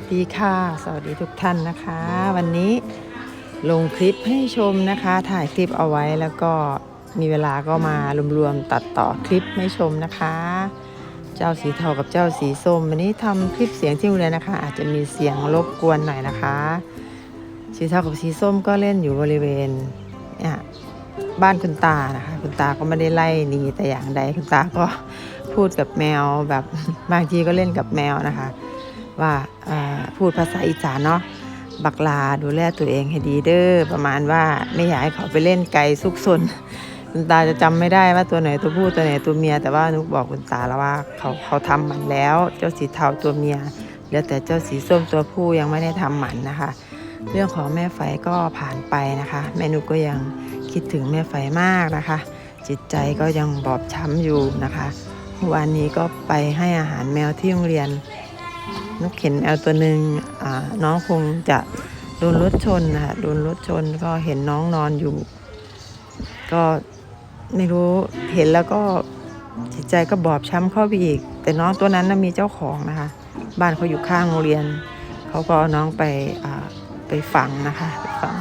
ดีค่ะ สวัสดีทุกท่านนะคะ วันนี้ลงคลิปให้ชมนะคะ ถ่ายคลิปเอาไว้แล้วก็มีเวลาก็มารวมๆตัดต่อคลิปให้ชมนะคะ เจ้าสีเทากับเจ้าสีส้ม วันนี้ทำคลิปเสียงที่โรงเรียนนะคะ อาจจะมีเสียงรบกวนหน่อยนะคะ สีเทากับสีส้มก็เล่นอยู่บริเวณเนี่ยบ้านคุณตานะคะ คุณตาก็ไม่ได้ไล่หนีแต่อย่างใดคุณตาก็พูดกับแมวแบบบางทีก็เล่นกับแมวนะคะ ว่าพูดภาษาอีสานเนาะบักลาดูแลตัวเองให้ดีเด้อประมาณว่าไม่อยากให้เขาไปเล่นไกลซุกซนคุณตาจะจำไม่ได้ว่าตัวไหนตัวผู้ตัวไหนตัวเมีย แต่ว่านุกบอกคุณตาแล้วว่าเขาเขาทำหมันแล้ว เจ้าสีเทาตัวเมียเหลือแต่เจ้าสีส้มตัวผู้ยังไม่ได้ทำหมันนะคะ เรื่องของแม่ไฟก็ผ่านไปนะคะ แม่นุกก็ยังคิดถึงแม่ไฟมากนะคะ จิตใจก็ยังบอบช้ำอยู่นะคะวานนี้ก็ไปให้อาหารแมวที่โรงเรียน นกเห็นแมวตัวหนึ่งน้องคงจะโดนรถชนนะคะโดนรถชนก็เห็นน้องนอนอยู่ ก็ไม่รู้เห็นแล้วก็จิตใจก็บอบช้ำเข้าไปอีก แต่น้องตัวนั้นนะมีเจ้าของนะคะ บ้านเขาอยู่ข้างโรงเรียน เขาก็เอาน้องไปไปฝังนะคะไปฝัง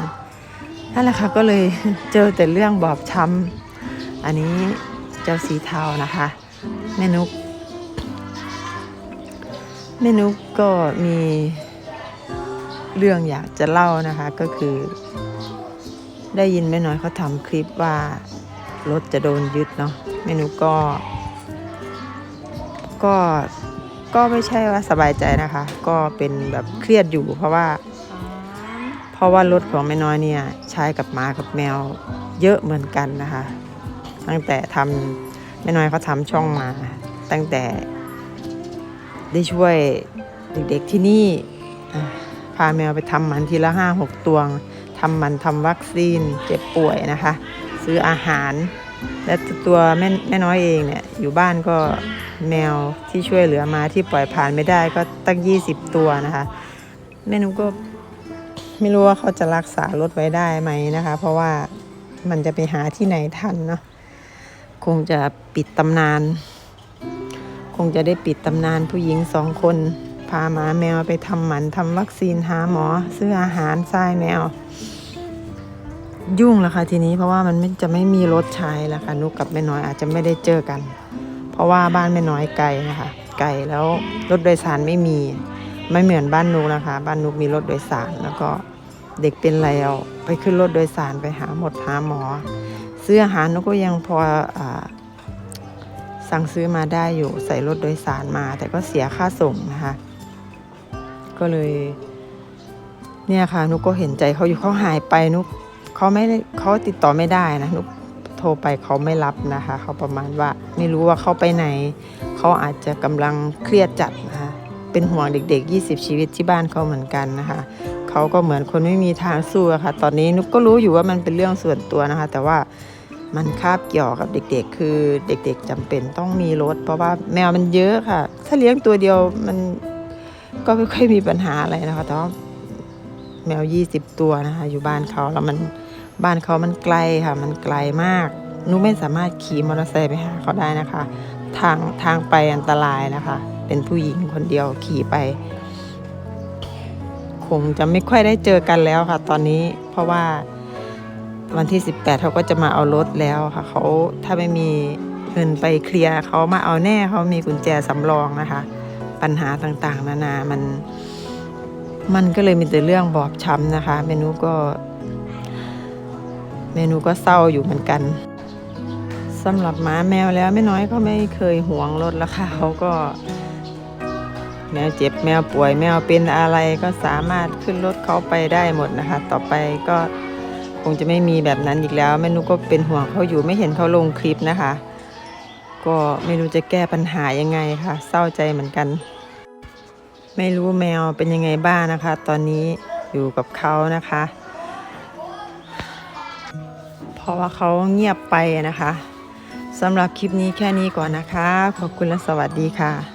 นั่นแหละค่ะก็เลยเจอแต่เรื่องบอบช้ำอันนี้เจ้าสีเทานะคะแม่นุก แม่นุกก็มีเรื่องอยากจะเล่านะคะก็คือ ได้ยินแม่น้อยเขาทำคลิปว่ารถจะโดนยึดเนาะแม่นุกก็ ก็ก็ไม่ใช่ว่าสบายใจนะคะ ก็เป็นแบบเครียดอยู่ เพราะว่า เพราะว่ารถของแม่น้อยเนี่ยใช้กับหมากับแมวเยอะเหมือนกันนะคะ ตั้งแต่ทำแม่น้อยเขาทำช่องมาตั้งแต่ ได้ช่วยเด็กๆที่นี่พาแมวไปทำหมันทีละห้าหกตัวทำหมันทำวัคซีนเจ็บป่วยนะคะ ซื้ออาหาร และตัวแม่แม่น้อยเองเนี่ยอยู่บ้านก็แมวที่ช่วยเหลือมาที่ปล่อยผ่านไม่ได้ก็ตั้ง 20 ตัวนะคะแม่นุก็ไม่รู้ว่าเขาจะรักษารถไว้ได้ไหมนะคะ เพราะว่ามันจะไปหาที่ไหนทันเนาะคงจะปิดตำนาน คงจะได้ปิดตำนานผู้หญิงสองคน พาหมาแมวไปทำหมันทำวัคซีนหาหมอ ซื้ออาหารทรายแมว ยุ่งแล้วค่ะทีนี้เพราะว่ามันมจะไม่มีรถใช้แล้วค่ะนุกกับแม่น้อยอาจจะไม่ได้เจอกัน เพราะว่าบ้านแม่น้อยไกลนะคะไกลแล้วรถโดยสารไม่มีไม่เหมือนบ้านนุกนะคะ บ้านนุกมีรถโดยสารแล้วก็เด็กเป็นแล้วไปขึ้นรถโดยสารไปหาหมดหาหมอซื้ออาหารนุกก็ยังพออ่า สั่งซื้อมาได้อยู่ใส่รถโดยสารมา แต่ก็เสียค่าส่งนะคะ ก็เลย เนี่ยค่ะ นุกก็เห็นใจเขาอยู่เขาหายไปนุกเขาไม่เขาติดต่อไม่ได้นะนุกโทรไปเขาไม่รับนะคะ เขาประมาณว่าไม่รู้ว่าเขาไปไหน เขาอาจจะกำลังเครียดจัดนะคะเป็นห่วงเด็ก ๆ 20 ชีวิตที่บ้านเขาเหมือนกันนะคะเขาก็เหมือนคนไม่มีทางสู้อะค่ะ ตอนนี้นุกก็รู้อยู่ว่ามันเป็นเรื่องส่วนตัวนะคะ แต่ว่า มันคาบเกี่ยวกับเด็กๆ คือเด็กๆจำเป็นต้องมีรถ เพราะว่าแมวมันเยอะค่ะ ถ้าเลี้ยงตัวเดียวมันก็ไม่ค่อยมีปัญหาอะไรนะคะแต่ว่าแมวยี่สิบตัวนะคะ อยู่บ้านเขาแล้วมันบ้านเขามันไกลค่ะ มันไกลมากนุไม่สามารถขี่มอเตอร์ไซค์ไปหาเขาได้นะคะ ทางทางไปอันตรายนะคะ เป็นผู้หญิงคนเดียวขี่ไป คงจะไม่ค่อยได้เจอกันแล้วค่ะ ตอนนี้เพราะว่า วันที่ 18 เขาก็จะมาเอารถแล้วค่ะเขาถ้าไม่มีเงินไปเคลียร์เขามาเอาแน่เขามีกุญแจสำรองนะคะ ปัญหาต่างๆ นานามัน มันก็เลยมีแต่เรื่องบอบช้ำนะคะ เมนูก็ เมนูก็เศร้าอยู่เหมือนกันสำหรับหมาแมวแล้วไม่น้อยก็ไม่เคยห่วงรถแล้วค่ะเขาก็ แมวเจ็บแมวป่วยแมวเป็นอะไรก็สามารถขึ้นรถเขาไปได้หมดนะคะ ต่อไปก็ คงจะไม่มีแบบนั้นอีกแล้ว แม่นุกก็เป็นห่วงเขาอยู่ไม่เห็นเขาลงคลิปนะคะ ก็ไม่รู้จะแก้ปัญหายังไงค่ะ เศร้าใจเหมือนกัน ไม่รู้แมวเป็นยังไงบ้างนะคะ ตอนนี้อยู่กับเขานะคะ เพราะว่าเขาเงียบไปนะคะสำหรับคลิปนี้แค่นี้ก่อนนะคะ ขอบคุณและสวัสดีค่ะ